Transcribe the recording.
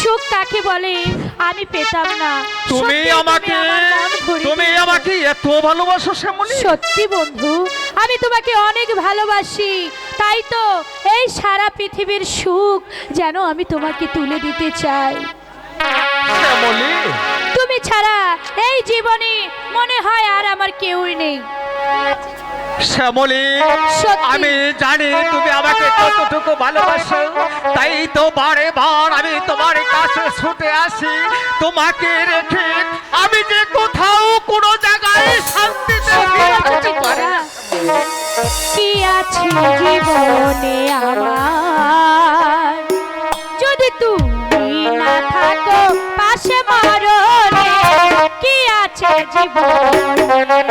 সুখ তাকে বলে আমি পেতাম না। তুমি আমাকে তুমি আমাকে এত ভালোবাসো শ্যামলী? সত্যি বন্ধু আমি তোমাকে অনেক ভালোবাসি। তাই তো এই সারা পৃথিবীর সুখ যেন আমি তোমাকে তুলে দিতে চাই। শ্যামলী? তুমি ছাড়া এই জীবনে মনে হয় আর আমার কেউই নেই। শ্যামলী। আমি জানি তুমি আমাকে কতটুকু ভালোবাসো। তাই তো বারে বার আমি তোমার কাছে ছুটে আসি। তোমাকে রেখে আমি যে কোথাও কোনো জায়গায় শান্তিতে পারি। কি আছে জীবনে আমার? যদি তুমি না থাকো পাশে মরণে কি আছে জীবনে?